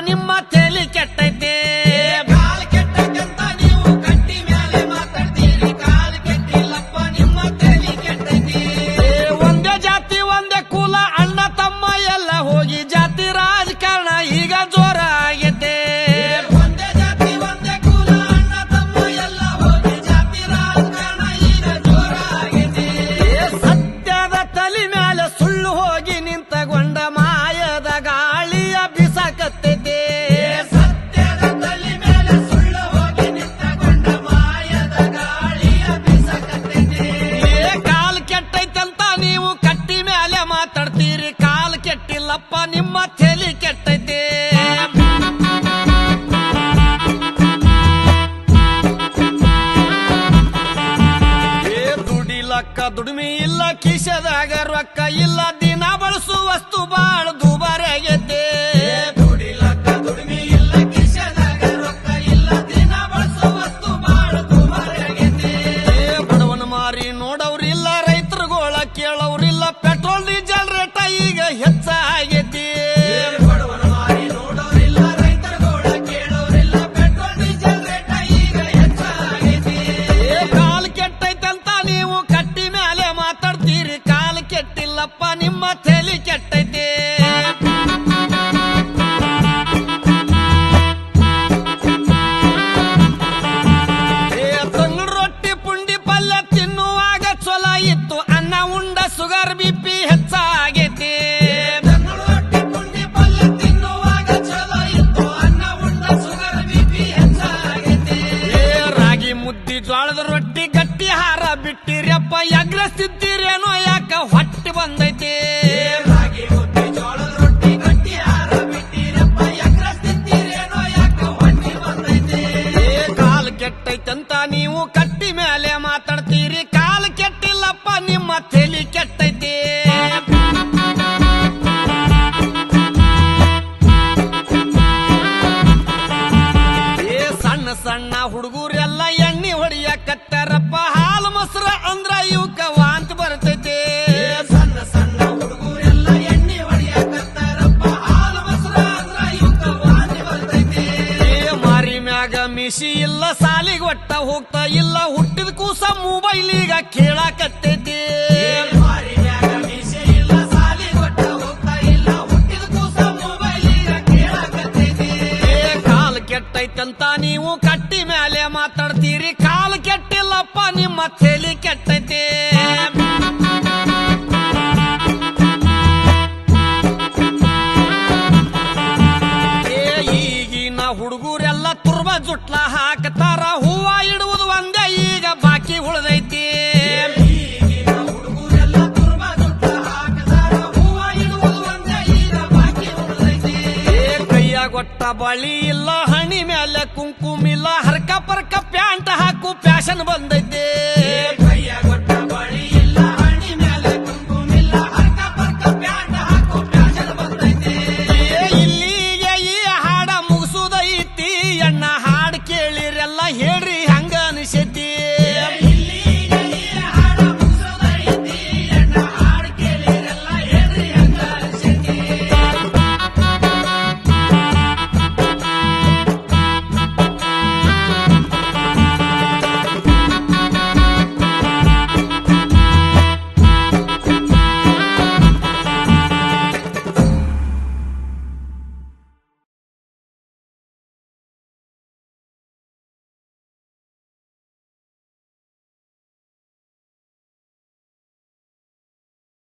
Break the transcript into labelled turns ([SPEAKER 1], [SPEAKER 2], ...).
[SPEAKER 1] ನಿಮ್ಮ ತೇಲಿ ಕೆಟ್ಟೈತೆ. ತಲೆ ಕೆಟ್ಟೈತೆ. ದುಡಿಲಕ್ಕ ದುಡಿಮೆ ಇಲ್ಲ ಕಿಶದಾಗ ರೊಕ್ಕ ಇಲ್ಲ ದಿನ ಬಳಸುವ ವಸ್ತು ಬಾಳ ದುಬಾರಿ ಆಗೈತೆ ನೋಡವ್ರಿಲ್ಲ ರೈತರುಗಳ ಕೇಳೋರಿಲ್ಲ ಪೆಟ್ರೋಲ್ ಡೀಸೆಲ್ ರೇಟ ಈಗ ಹೆಚ್ಚ ಕೆಟ್ಟೈತಿ. ತಂಗ್ಳು ರೊಟ್ಟಿ ಪುಂಡಿ ಪಲ್ಯ ತಿನ್ನುವಾಗ ಚೊಲ ಇತ್ತು. ಅನ್ನ, ಉಂಡ, ಸುಗರ್ ಬಿಪಿ ಬಿಪಿ ಹೆಚ್ಚಾಗೈತಿ. ರಾಗಿ ಮುದ್ದಿ ಜೋಳದ ರೊಟ್ಟಿ ಗಟ್ಟಿ ಹಾರ ಬಿಟ್ಟಿರಪ್ಪ ಎಗ್ರಸ್ತಿದ್ದೀರೇನೋ ಯಾಕ ಹೊಟ್ಟಿ ಬಂದೈತಿ. ಸಣ್ಣ ಹುಡುಗೂರೆಲ್ಲ ಎಣ್ಣಿ ಹೊಡಿಯ ಕತ್ತರಪ್ಪ ಹಾಲು ಮೊಸರ ಅಂದ್ರ ಇವಕ್ಕ ವಾಂತ ಬರ್ತೈತೆ. ಸಣ್ಣ ಸಣ್ಣ ಹುಡುಗರೆಲ್ಲ ಎಣ್ಣೆ ಹೊಡಿಯಕತ್ತಾರಪ್ಪ ಹಾಲು ಮೊಸರ ಅಂದ್ರ ಇವಕ್ಕ ವಾಂತಿ ಬರ್ತೈತಿ. ಮಾರಿ ಮ್ಯಾಗ ಮಿಸಿ ಇಲ್ಲ ಸಾಲಿಗೆ ಒಟ್ಟ ಹೋಗ್ತಾ ಇಲ್ಲ ಹುಟ್ಟಿದ ಕೂಸ ಮೊಬೈಲ್ ಈಗ ಕೇಳಾಕತ್ತೈತಿ ಕೆಟ್ಟೈತಂತ ನೀವು ಕಟ್ಟಿ ಮೇಲೆ ಮಾತಾಡ್ತೀರಿ. ಕಾಲು ಕೆಟ್ಟಿಲ್ಲಪ್ಪ, ನಿಮ್ಮ ತಲೆ ಕೆಟ್ಟೈತಿ. ಈಗಿನ ಹುಡುಗರೆಲ್ಲ ತುರ್ಬ ಜುಟ್ಲ ಹಾಕತಾರ. ಹೂವ ಇಡುವುದು ಒಂದೇ, ಈಗ ಬಾಕಿ ಉಳ್ದೈತಿ. ಕೈಯಾಗ ಒಟ್ಟ ಬಳಿ ಇಲ್ಲ ಹಣಿ ಮೇಲೆ ಕುಂಕುಮ ಇಲ್ಲ ಹರ್ಕ ಪರ್ಕ ಪ್ಯಾಂಟ್ ಹಾಕು ಫ್ಯಾಷನ್ ಬಂದೈತಿ.